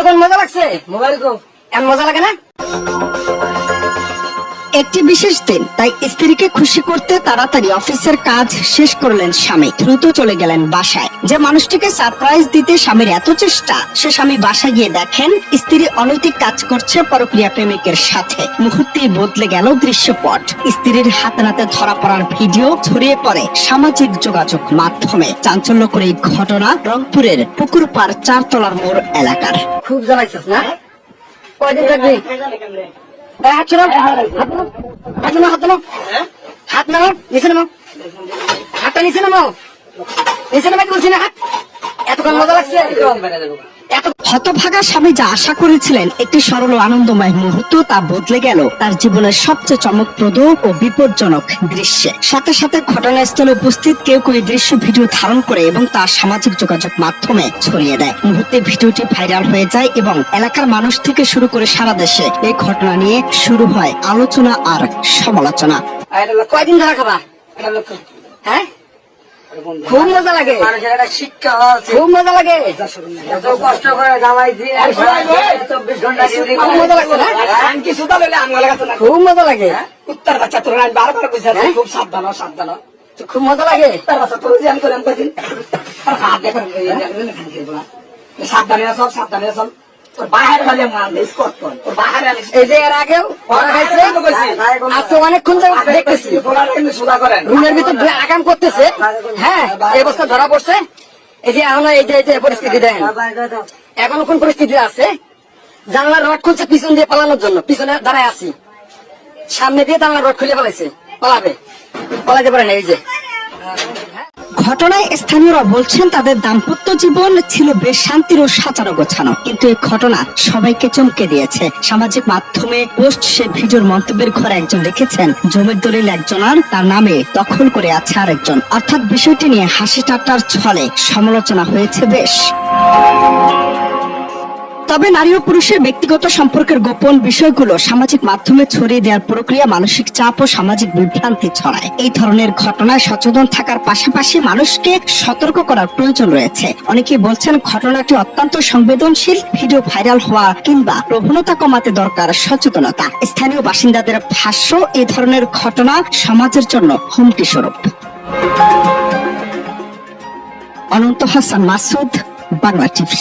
এতক্ষণ মজা লাগছে? মোবাইল কো এমন মজা লাগে না? একটি বিশেষ দিন, তাই স্ত্রীকে খুশি করতে তাড়াতাড়ি অফিসের কাজ শেষ করলেন স্বামী। দ্রুত চলে গেলেন বাসায়। যে মানুষটিকে সারপ্রাইজ দিতে স্বামীর এত চেষ্টা, সে স্বামী বাসায় গিয়ে দেখেন, স্ত্রী অনৈতিক কাজ করছে পরক্রিয়া প্রেমিকের সাথে। মুহূর্তেই বদলে গেল দৃশ্যপট। স্ত্রীর হাতে নাতে ধরা পড়ার ভিডিও ছড়িয়ে পড়ে সামাজিক যোগাযোগ মাধ্যমে। চাঞ্চল্য করে এই ঘটনা রংপুরের পুকুর পুকুরপাড় চারতলার মোড় এলাকার। খুব জ্বালাইছিস না? কয়দিন থাকবি এই, হাত ছড়াও হাত নামাও হাত নামাও হাত নামাও। নিচে নামাও। হাতটা নিচে নামাও। নিচে নামাইতে বলছি না হাত? এতক্ষণ মজা লাগছে? এত হতভাগা স্বামী যা আশা করেছিলেন একটি সরল আনন্দময় মুহূর্ত তা বদলে গেল তার জীবনের সবচেয়ে চমকপ্রদ ও বিপজ্জনক দৃশ্যে। সাথে সাথে ঘটনাস্থলে উপস্থিত কেউ কেউ দৃশ্য ভিডিও ধারণ করে এবং তা সামাজিক যোগাযোগ মাধ্যমে ছড়িয়ে দেয়। মুহূর্তে ভিডিওটি ভাইরাল হয়ে যায় এবং এলাকার মানুষ থেকে শুরু করে সারা দেশে এই ঘটনা নিয়ে শুরু হয় আলোচনা আর সমালোচনা। কয়দিন ধরা খাবা? হ্যাঁ? খুব মজা লাগে। মানুষের একটা শিক্ষা হওয়া উচিত। খুব মজা লাগে। এত কষ্ট করে জামাই দিয়ে চব্বিশ ঘণ্টা ডিউটি খুব মজা লাগছে না? আমি কিছু তো লইলে আমগুলো কাছে না? খুব মজা লাগে। কুত্তার বাচ্চা তোর আমি বারবার হ্যাঁ? খুব সাবধান সাবধান খুব মজা লাগে। বাচ্চা তোর কদিন হাত দেখেন। সাবধানে আছো সাবধানে আছো। তোর বাহির খালি স্কট তোর বাহিরে এই যে এর আগেও ধরা খাইছে আজকে অনেকক্ষণ দেখতেছি। রুমের ভিতর দুই করতেছে। হ্যাঁ এই ধরা পড়ছে। এই যে এখন এই যে এই যে পরিস্থিতি দেখেন। এখন কোন পরিস্থিতি আছে? জানলার রড খুলছে পিছন দিয়ে পালানোর জন্য। পিছনে দাঁড়ায় আছি। সামনে দিয়ে জানলার রড খুলে পালাইছে পালাবে। পালাইতে পারে না এই যে। ঘটনায় স্থানীয়রা বলছেন, তাদের দাম্পত্য জীবন ছিল বেশ শান্তির ও সাচারো গোছানো। কিন্তু এই ঘটনা সবাইকে চমকে দিয়েছে। সামাজিক মাধ্যমে পোস্ট সে ভিডিওর মন্তব্যের ঘরে একজন লিখেছেন, জমির দলিল একজন আর তার নামে দখল করে আছে আরেকজন। অর্থাৎ বিষয়টি নিয়ে হাসি ঠাট্টার ছলে সমালোচনা হয়েছে বেশ। তবে নারী ও পুরুষের ব্যক্তিগত সম্পর্কের গোপন বিষয়গুলো সামাজিক মাধ্যমে ছড়িয়ে দেওয়ার প্রক্রিয়া মানসিক চাপ ও সামাজিক বিভ্রান্তি ছড়ায়। এই ধরনের ঘটনায় সচেতন থাকার পাশাপাশি মানুষকে সতর্ক করার প্রয়োজন রয়েছে। অনেকে বলছেন ঘটনাটি অত্যন্ত সংবেদনশীল, ভিডিও ভাইরাল হওয়া কিংবা প্রবণতা কমাতে দরকার সচেতনতা। স্থানীয় বাসিন্দাদের ভাষ্য, এই ধরনের ঘটনা সমাজের জন্য হুমকি স্বরূপ। অনন্ত হাসান মাসুদ, বাংলা টিভি।